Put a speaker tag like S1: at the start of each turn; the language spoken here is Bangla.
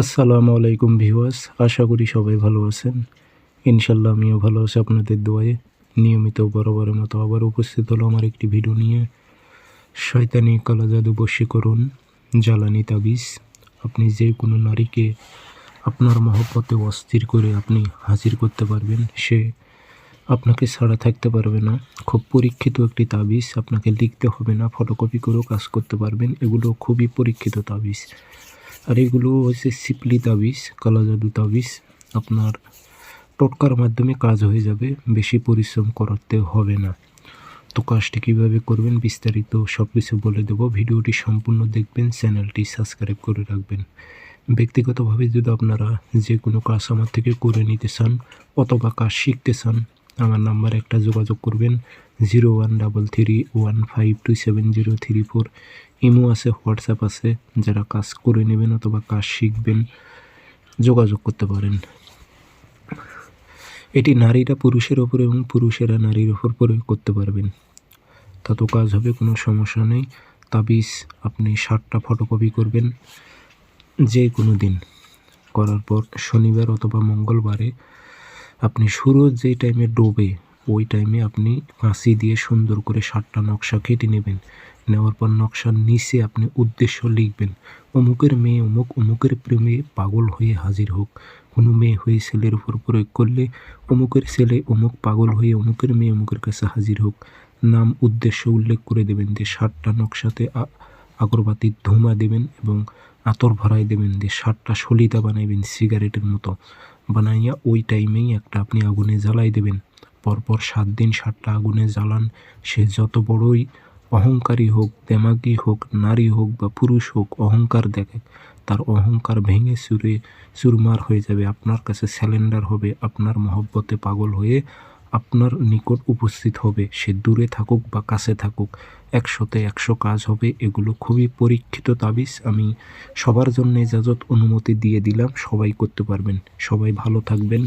S1: আসসালামু আলাইকুম ভিউয়ার্স, আশা করি সবাই ভালো আছেন। ইনশাল্লাহ আমিও ভালো আছি আপনাদের দোয়ায়ে। নিয়মিত বরাবরের মতো আবার উপস্থিত হলো আমার একটি ভিডিও নিয়ে। শয়তানি কালা জাদু বশীকরণ জ্বালানি তাবিজ। আপনি যে কোনো নারীকে আপনার মহব্বতে অস্থির করে আপনি হাজির করতে পারবেন, সে আপনাকে ছাড়া থাকতে পারবে না। খুব পরীক্ষিত একটি তাবিজ, আপনাকে লিখতে হবে না ফটোকপি করেও কাজ করতে পারবেন। এগুলো খুবই পরীক্ষিত তাবিজ। আর এগুলো হচ্ছে সিপলি তাবিজ কালা জাদু তাবিজ আপনার টোটকার মাধ্যমে কাজ হয়ে যাবে, বেশি পরিশ্রম করতে হবে না। তো কাজটি কীভাবে করবেন বিস্তারিত সব কিছু বলে দেবো। ভিডিওটি সম্পূর্ণ দেখবেন, চ্যানেলটি সাবস্ক্রাইব করে রাখবেন। ব্যক্তিগতভাবে যদি আপনারা যে কোনো কাজ আমার থেকে করে নিতে চান অথবা কাজ শিখতে চান আমার নাম্বার একটা যোগাযোগ করবেন, zero one double three one five two seven zero three four. Imo আছে, হোয়াটসঅ্যাপ আছে, যারা কাজ করে নেবেন অথবা কাজ শিখবেন, যোগাযোগ করতে পারেন। এটি নারীরা পুরুষের ওপর এবং পুরুষেরা নারীর ওপর প্রয়োগ করতে পারবেন। তত কাজ হবে, কোনো সমস্যা নেই। তাবিজ আপনি ষাটটা ফটোকপি করবেন যে কোনো দিন। করার পর শনিবার অথবা মঙ্গলবারে আপনি সূর্য যে টাইমে ডোবে, ওই টাইমে আপনি কাঁচি দিয়ে সুন্দর করে সাতটা নকশা কেটে নেবেন। নেওয়ার পর নকশার নিচে আপনি উদ্দেশ্য লিখবেন, অমুকের মেয়ে অমুক, অমুকের প্রেমে পাগল হয়ে হাজির হোক। কোনো মেয়ে হয়ে ছেলের উপর প্রয়োগ করলে অমুকের ছেলে অমুক পাগল হয়ে অমুকের মেয়ে অমুকের কাছে হাজির হোক। নাম, উদ্দেশ্য উল্লেখ করে দেবেন যে সাতটা নকশাতে আগরবাতির ধোঁয়া দেবেন এবং আতর ভরাই দেবেন যে সাতটা সলিতা বানাইবেন সিগারেটের মতো। বানাইয়া ওই টাইমেই একটা আপনি আগুনে জ্বালাই দেবেন। পরপর সাত দিন সাতটা আগুনে জ্বালান। সে যত বড়ই অহংকারী হোক, দেমাগি হোক, নারী হোক বা পুরুষ হোক, অহংকার দেখে, তার অহংকার ভেঙে চুরে চুরমার হয়ে যাবে। আপনার কাছে স্যালেন্ডার হবে, আপনার মহব্বতে পাগল হয়ে আপনার নিকট উপস্থিত হবে। সে দূরে থাকুক বা কাছে থাকুক একশোতে একশো কাজ হবে। এগুলো খুবই পরীক্ষিত তাবিজ। আমি সবার জন্য ইজাজত অনুমতি দিয়ে দিলাম। সবাই করতে পারবেন। সবাই ভালো থাকবেন।